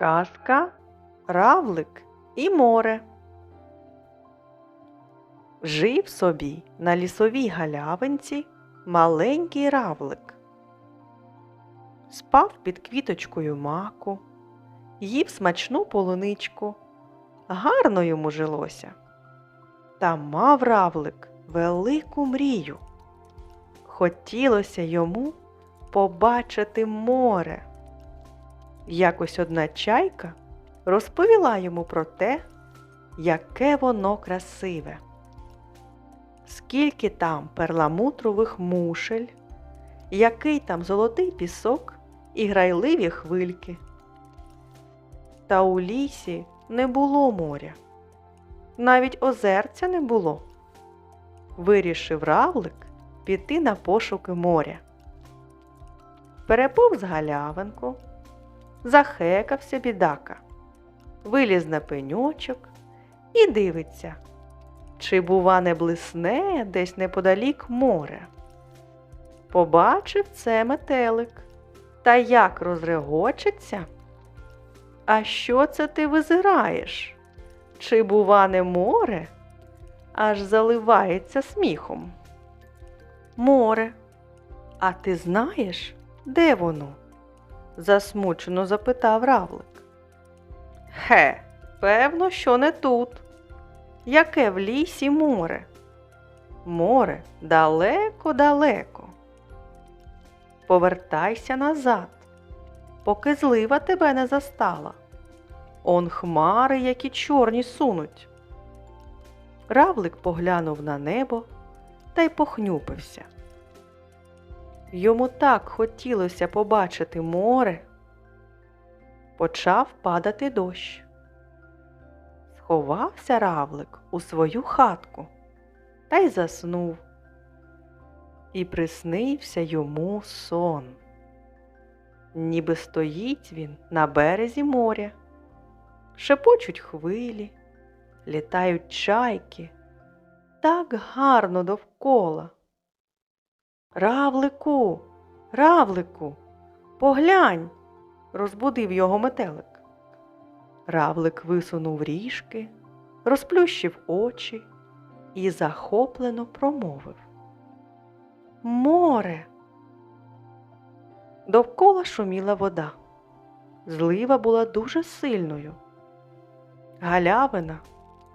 Казка Равлик і море. Жив собі на лісовій галявинці маленький равлик. Спав під квіточкою маку, їв смачну полуничку. Гарно йому жилося. Та мав равлик велику мрію. Хотілося йому побачити море. Якось одна чайка розповіла йому про те, яке воно красиве. Скільки там перламутрових мушель, який там золотий пісок і грайливі хвильки. Та у лісі не було моря, навіть озерця не було. Вирішив равлик піти на пошуки моря. Переповз галявинку, захекався бідака, виліз на пеньочок і дивиться, чи, бува, не блисне десь неподалік море. Побачив це метелик, та як розрегочеться. А що це ти визираєш? Чи, бува, не море? Аж заливається сміхом. Море. А ти знаєш, де воно? Засмучено запитав равлик. Хе, певно, що не тут. Яке в лісі море? Море далеко-далеко. Повертайся назад, поки злива тебе не застала. Он хмари, які чорні сунуть. Равлик поглянув на небо та й похнюпився. Йому так хотілося побачити море. Почав падати дощ. Сховався равлик у свою хатку та й заснув. І приснився йому сон. Ніби стоїть він на березі моря, шепочуть хвилі, літають чайки, так гарно довкола. Равлику, равлику, поглянь, розбудив його метелик. Равлик висунув ріжки, розплющив очі і захоплено промовив. Море. Довкола шуміла вода. Злива була дуже сильною. Галявина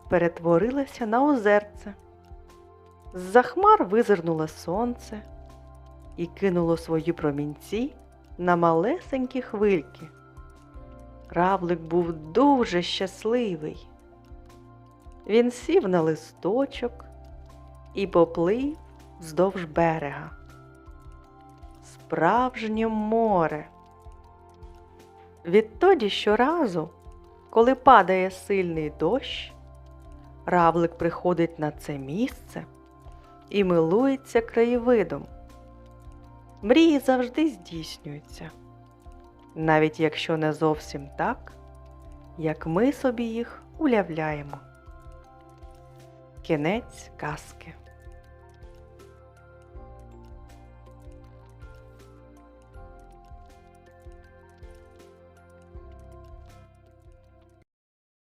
перетворилася на озерце. З-за хмар визирнуло сонце і кинуло свої промінці на малесенькі хвильки. Равлик був дуже щасливий. Він сів на листочок і поплив вздовж берега. Справжнє море. Відтоді щоразу, коли падає сильний дощ, равлик приходить на це місце і милується краєвидом. Мрії завжди здійснюються, навіть якщо не зовсім так, як ми собі їх уявляємо. Кінець казки